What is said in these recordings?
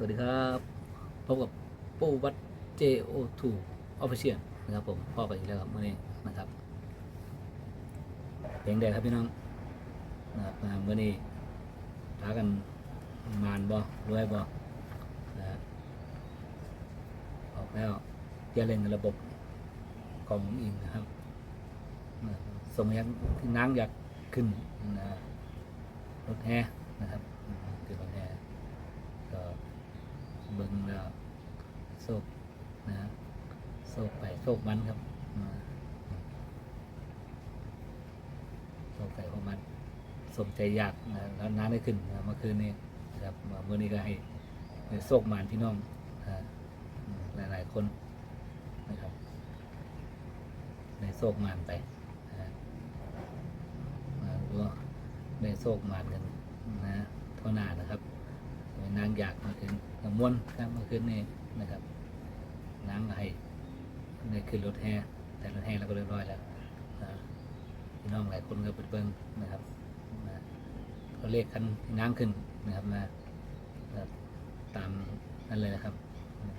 สวัสดีครับพบกับปูวัด JO2 Official นะครับผมพ่อไปอีกแล้วครับมื่อนี้นะครับเพลงแดงครับพี่น้องนะครับมามื่อนี้พากันมานบ่รวยบ่นะฮะออกแล้วจะเล่นระบบของอินนะครับนะสมยักที่นางอยากขึ้นนะรถแห่นะครับอืมคือรถแห่ เบิ่งแล้วโศกนะฮะโศกไปโศกมันครับโศกไปเพราะมันสมใจอยากนะแล้วน้าได้ขึ้นนะเมื่อคืนนี้ครับเมื่อนี้ก็ให้โศกมันพี่น้องอ่าอืมหลายๆคนนะครับในโศกมันไปนะมาดูว่าได้โศกมันกันนะเท่านานะครับ อยากมาขึ้นกระมวลครับมื่อคืนนี้นะครับนางให้ได้ขึ้นรถแห่แต่รถแห่เราก็เรียบร้อยแล้วพี่น้องหลายคนก็ไปเบิ่งนะครับนะก็เลขคันนางขึ้นนะครับนะตามนั่นเลยนะครับ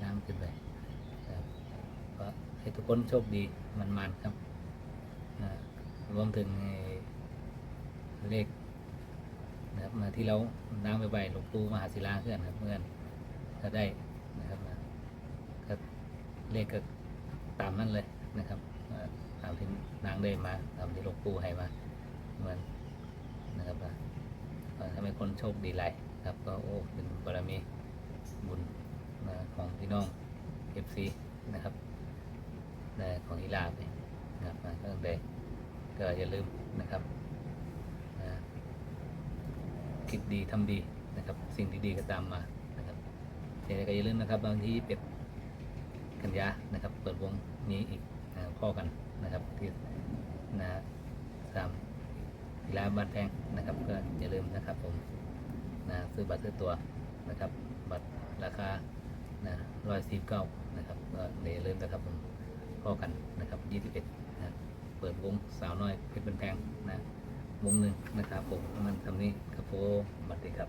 นางขึ้นไปนะครับก็ให้ทุกคนโชคดีมันๆครับรวมถึงเลข นะครับมาที่เราน้ำไปใบหลวงปู่มหาศิลาเพื่อนครับเพื่อนก็ได้นะครับนะก็เลขก็ตามนั้นเลยนะครับตามที่นางได้มาตามที่หลวงปู่ให้มาเหมือนนะครับนะทำให้คนโชคดีหลายครับก็โอ้เป็นบารมีบุญนะของพี่น้องเอฟซีนะครับได้ของอีลาไปนะครับนะก็ได้ก็อย่าลืมนะครับ คิดดีทำดีนะครับ สิ่งดีๆก็ตามมานะครับยังไงก็อย่าลืมนะครับบางที่เป็ดกันยานะครับ เปิดวงนี้อีกนะข้อกันนะครับที่นะสามกีฬาบัตรแพงนะครับ ก็อย่าลืมนะครับผมนะซื้อบัตรซื้อตัวนะครับ บัตรราคานะร้อยสี่เก้านะครับก็อย่าลืมนะครับผมข้อกันนะครับยี่สิบเอ็ดนะเปิดวงสาวน้อยเพชรเป็นแพงนะวงหนึ่งนะครับผมมันทำนี้ ครั